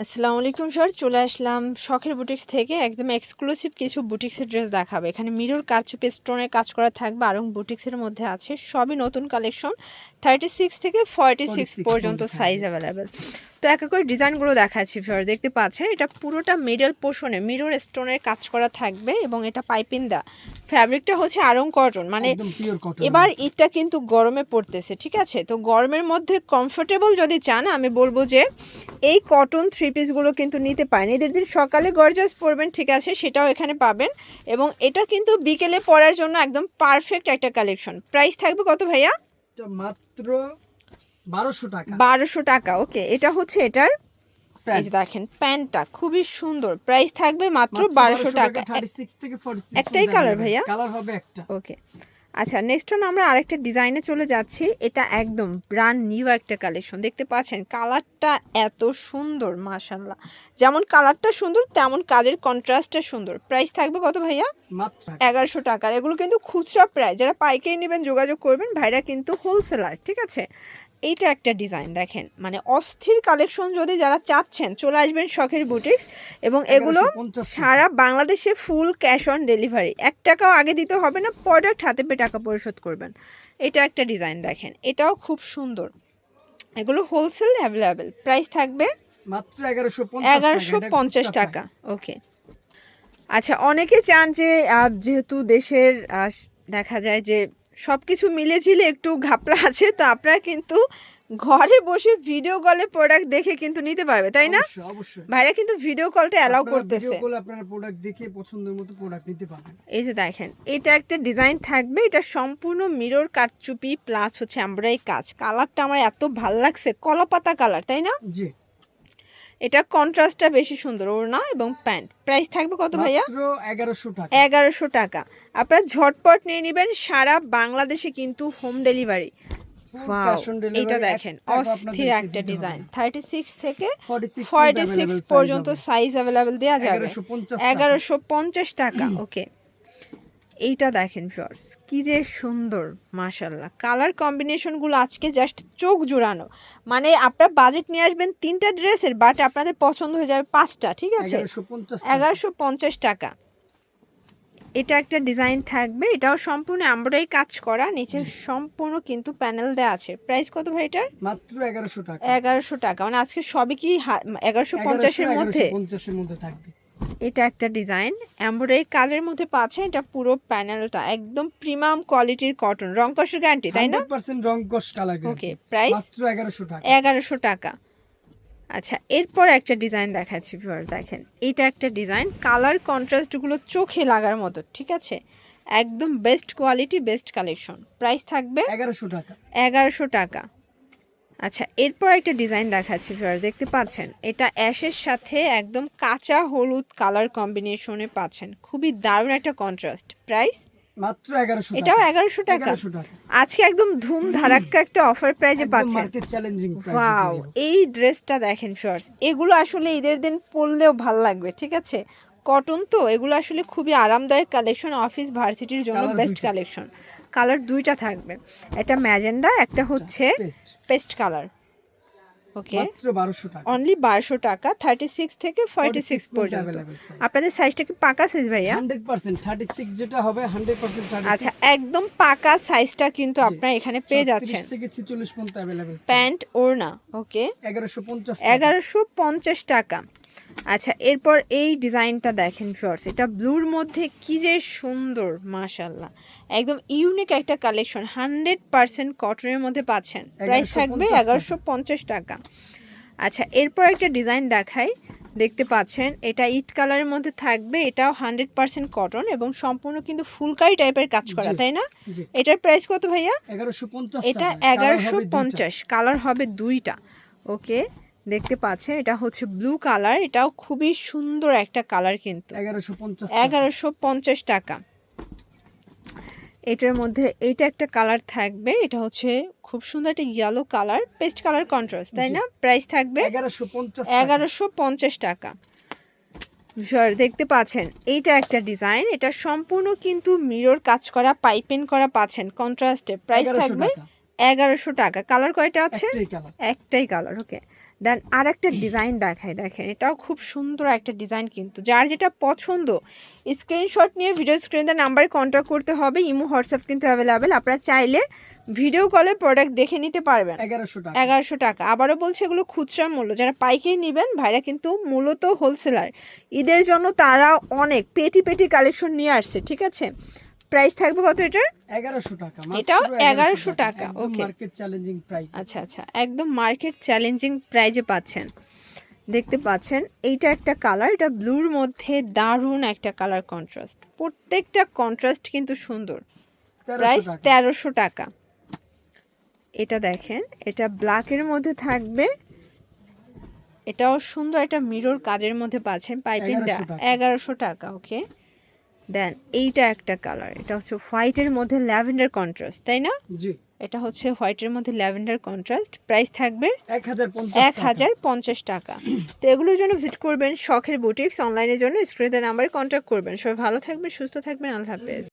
আসসালামু আলাইকুম স্যার। চলে আসলাম শখের বুটিক্স থেকে। একদম এক্সক্লুসিভ কিছু বুটিক্সের ড্রেস দেখাবে। এখানে মিরর কারচুপি স্টোনের কাজ করা থাকবে। আরং বুটিক্সের মধ্যে আছে। সবই নতুন কালেকশন থার্টি সিক্স থেকে ফর্টি সিক্স পর্যন্ত সাইজ অ্যাভেলেবেল তো এক এক করে ডিজাইনগুলো দেখাচ্ছি ফিওর দেখতে পাচ্ছেন এটা পুরোটা মিডল পোর্শনে মিরর স্টোনের কাজ করা থাকবে এবং এটা পাইপিং দা ফ্যাব্রিকটা হচ্ছে আরং কটন মানে এবার ঈদটা কিন্তু গরমে পড়তেছে ঠিক আছে? তো গরমের মধ্যে কমফোর্টেবল যদি চান আমি বলব যে এই কটন থ্রি পিসগুলো কিন্তু নিতে পারেন। ঈদের দিন সকালে গর্জাস পরবেন ঠিক আছে? সেটাও এখানে পাবেন এবং এটা কিন্তু বিকেলে পরার জন্য একদম পারফেক্ট একটা কালেকশন প্রাইস থাকবে কত ভাইয়া? মাত্র বারোশো টাকা। বারোশো টাকা ওকে এটা হচ্ছে এটার এই দেখেন প্যান্টটা খুবই সুন্দর। প্রাইস থাকবে মাত্র বারোশো টাকা। 36 থেকে 46 একটাই colour ভাইয়া? কালার হবে একটা। ওকে আচ্ছা নেক্সট অন আমরা আরেকটা ডিজাইনে চলে যাচ্ছি। এটা একদম ব্র্যান্ড নিউ একটা কালেকশন দেখতে পাচ্ছেন কালারটা এত সুন্দর মাশাল্লাহ যেমন কালারটা সুন্দর তেমন কাজের কন্ট্রাস্টটা সুন্দর। প্রাইস থাকবে কত ভাইয়া? এগারোশো টাকার এগুলো কিন্তু খুচরা প্রায়। যারা পাইকারি নেবেন যোগাযোগ করবেন ভাইরা কিন্তু হোলসেলার ঠিক আছে? এইটা একটা ডিজাইন দেখেন। মানে অস্থির কালেকশন যদি যারা চাচ্ছেন চলে আসবেন শখের বুটিক্স এবং এগুলো 1150 সারা বাংলাদেশে ফুল ক্যাশ অন ডেলিভারি এক টাকাও আগে দিতে হবে না প্রোডাক্ট হাতে পেয়ে টাকা পরিশোধ করবেন। এটা একটা ডিজাইন দেখেন। এটাও খুব সুন্দর। এগুলো হোলসেল অ্যাভেলেবেল প্রাইস থাকবে মাত্র এগারোশো এগারোশো পঞ্চাশ টাকা। ওকে আচ্ছা অনেকে চান যে যেহেতু দেশের দেখা যায় যে সব কিছু মিলেঝিলে একটু ঘাপলা আছে তো আপনারা কিন্তু ঘরে বসে ভিডিও কলে প্রোডাক্ট দেখে কিন্তু নিতে পারবে তাই না? ভাইরা কিন্তু ভিডিও কলটা অ্যালাউ করতেছে। ভিডিও কলে আপনারা প্রোডাক্ট দেখে পছন্দের মতো প্রোডাক্ট নিতে পারবেন। এই যে দেখেন এটা একটা ডিজাইন থাকবে এটা সম্পূর্ণ মিরর কাটচুপি প্লাস হচ্ছে এমব্রয়ডারি কাজ। কালারটা আমার এত ভালো লাগছে কলাপাতা কালার তাই না? জি। এটা কন্ট্রাস্টটা বেশি সুন্দর ওড়না এবং প্যান্ট। প্রাইস থাকবে কত ভাইয়া? এগারোশো টাকা। এগারোশো টাকা। আপনারা ঝটপট নিয়ে নেবেন সারা বাংলাদেশে কিন্তু হোম ডেলিভারি এটা দেখেন অস্থির একটা ডিজাইন। থার্টি সিক্স থেকে 46 ফর্টি সিক্স পর্যন্ত সাইজ অ্যাভেলেবেল দেওয়া যাবে। 1150 এগারোশো পঞ্চাশ টাকা ওকে এইটা দেখেন ফিওর্স কি যে সুন্দর মাশাল্লাহ কালার কম্বিনেশনগুলো আজকে জাস্ট চোখ জোড়ানো। মানে আপনার বাজেট নিয়ে আসবেন তিনটা ড্রেসের বাট আপনাদের পছন্দ হয়ে যাবে পাঁচটা ঠিক আছে? এগারোশো পঞ্চাশ টাকা। এটা একটা ডিজাইন থাকবে এটাও সম্পূর্ণ এমব্রয়ডারি কাজ করা নিচে সম্পূর্ণ কিন্তু প্যানেল দেওয়া আছে। প্রাইস কত ভাই এটার? মাত্র এগারোশো টাকা। এগারোশো টাকা। মানে আজকে সবই কি এগারোশো পঞ্চাশের মধ্যে? পঞ্চাশের মধ্যে থাকবে। এটা একটা ডিজাইন। এমব্রয়ডারি কাজের মধ্যে পাচ্ছে এটা পুরো প্যানেলটা একদম প্রিমিয়াম কোয়ালিটির কটন। রং কষের গ্যারান্টি তাই না? হান্ড্রেড পার্সেন্ট রং কস কালার ওকে প্রাইস মাত্র এগারোশো টাকা। এগারোশো টাকা। আচ্ছা এরপর একটা ডিজাইন দেখাচ্ছি ভিউয়ার দেখেন। এটা একটা ডিজাইন কালার কন্ট্রাস্টগুলো চোখে লাগার মতো ঠিক আছে? একদম best quality best collection price থাকবে এগারোশো টাকা। এগারোশো টাকা। আচ্ছা এরপর একটা ডিজাইন দেখাচ্ছি ভিউয়ার দেখতে পাচ্ছেন? এটা অ্যাশের সাথে একদম কাঁচা হলুদ কালার কম্বিনেশনে পাচ্ছেন। খুবই দারুণ একটা কন্ট্রাস্ট প্রাইস মাত্র এগারোশো এটাও এগারোশো টাকা। এগারোশো টাকা। আজকে একদম ধুম ধারাক্কা একটা অফার প্রাইজে পাচ্ছেন। মার্কেট চ্যালেঞ্জিং ওয়াও এই ড্রেসটা দেখেন শর্টস এগুলো আসলে ঈদের দিন পরলেও ভালো লাগবে ঠিক আছে? কটন তো এগুলো আসলে খুবই আরামদায়ক কালেকশন অফিস ভার্সিটির জন্য বেস্ট কালেকশন কালার দুইটা থাকবে। একটা ম্যাজেন্ডা একটা হচ্ছে পেস্ট কালার ওকে অনলি বারোশো টাকা। থার্টি সিক্স থেকে ফর্টি সিক্স পর্যন্ত। আপনাদের সাইজটা কি পাকা সাইজ ভাইয়া? হান্ড্রেড পার্সেন্ট থার্টি সিক্স যেটা হবে হান্ড্রেড পার্সেন্ট আচ্ছা একদম পাকা সাইজটা কিন্তু আপনারা এখানে পেয়ে যাচ্ছেন। থেকে ছিচল্লিশ পর্যন্ত অ্যাভেলেবেল প্যান্ট ওড়না ওকে এগারোশো পঞ্চাশ এগারোশো পঞ্চাশ টাকা। আচ্ছা এরপর এই ডিজাইনটা দেখেন শর্টস এটা ব্লুর মধ্যে কি যে সুন্দর মাশাল্লাহ একদম ইউনিক একটা কালেকশন হান্ড্রেড পার্সেন্ট কটনের মধ্যে পাচ্ছেন। প্রাইস থাকবে এগারোশো পঞ্চাশ টাকা। আচ্ছা এরপর একটা ডিজাইন দেখাই। দেখতে পাচ্ছেন এটা ইট কালারের মধ্যে থাকবে এটাও হান্ড্রেড পার্সেন্ট কটন এবং সম্পূর্ণ কিন্তু ফুলকারি টাইপের কাজ করা তাই না? এটার প্রাইস কত ভাইয়া? এটা এগারোশো পঞ্চাশ কালার হবে দুইটা। ওকে দেখতে পাচ্ছেন এটা হচ্ছে ব্লু কালার এটাও খুবই সুন্দর একটা কালার কিন্তু। এগারোশো পঞ্চাশ এগারোশো পঞ্চাশ টাকা। এটার মধ্যে এইটা একটা কালার থাকবে এটা হচ্ছে খুব সুন্দর একটা yellow colour paste colour contrast তাই না? প্রাইস থাকবে এগারোশো পঞ্চাশ টাকা। দেখতে পাচ্ছেন এইটা একটা ডিজাইন এটা সম্পূর্ণ কিন্তু মিরর কাজ করা পাইপেন করা পাচ্ছেন কন্ট্রাস্টে প্রাইস থাকবে এগারোশো টাকা। কালার কয়টা আছে? একটাই কালার ওকে দেন আর একটা ডিজাইন দেখায় দেখেন এটাও খুব সুন্দর একটা ডিজাইন কিন্তু। যার যেটা পছন্দ স্ক্রিনশট নিয়ে ভিডিও স্ক্রিনে নাম্বারে কন্ট্যাক্ট করতে হবে ইমো হোয়াটসঅ্যাপ কিন্তু অ্যাভেলেবেল আপনারা চাইলে ভিডিও কলে প্রোডাক্ট দেখে নিতে পারবেন। এগারোশো টাকা। এগারোশো টাকা। আবারও বলছে এগুলো খুচরা মূল্য। যারা পাইকারি নেবেন ভাইরা কিন্তু মূলত হোলসেলার ঈদের জন্য তারা অনেক পেটি পেটি কালেকশন নিয়ে আসছে ঠিক আছে? প্রাইস থাকবে কত এটার? এগারোশো টাকা এটাও 1100 টাকা, okay. মার্কেট চ্যালেঞ্জিং প্রাইস আচ্ছা আচ্ছা একদম মার্কেট চ্যালেঞ্জিং প্রাইজে পাচ্ছেন। দেখতে পাচ্ছেন এইটা একটা কালার এটা ব্লুর মধ্যে দারুণ একটা কালার কন্ট্রাস্ট প্রত্যেকটা কন্ট্রাস্ট কিন্তু সুন্দর। প্রাইস তেরোশো টাকা। এটা দেখেন এটা ব্ল্যাকের মধ্যে থাকবে। এটাও সুন্দর একটা মিরর কাজের মধ্যে পাচ্ছেন পাইপিং এগারোশো টাকা। ওকে দেন এইটা একটা কালার এটা হচ্ছে হোয়াইটের মধ্যে ল্যাভেন্ডার কন্ট্রাস্ট তাই না? জি। এটা হচ্ছে হোয়াইটের মধ্যে ল্যাভেন্ডার কন্ট্রাস্ট প্রাইস থাকবে এক হাজার পঞ্চাশ টাকা। তো এগুলোর জন্য ভিজিট করবেন শখের বুটিক্স অনলাইনের জন্য স্ক্রিনে নাম্বারে কন্ট্যাক্ট করবেন। সবাই ভালো থাকবেন সুস্থ থাকবেন আল্লাহ হাফেজ।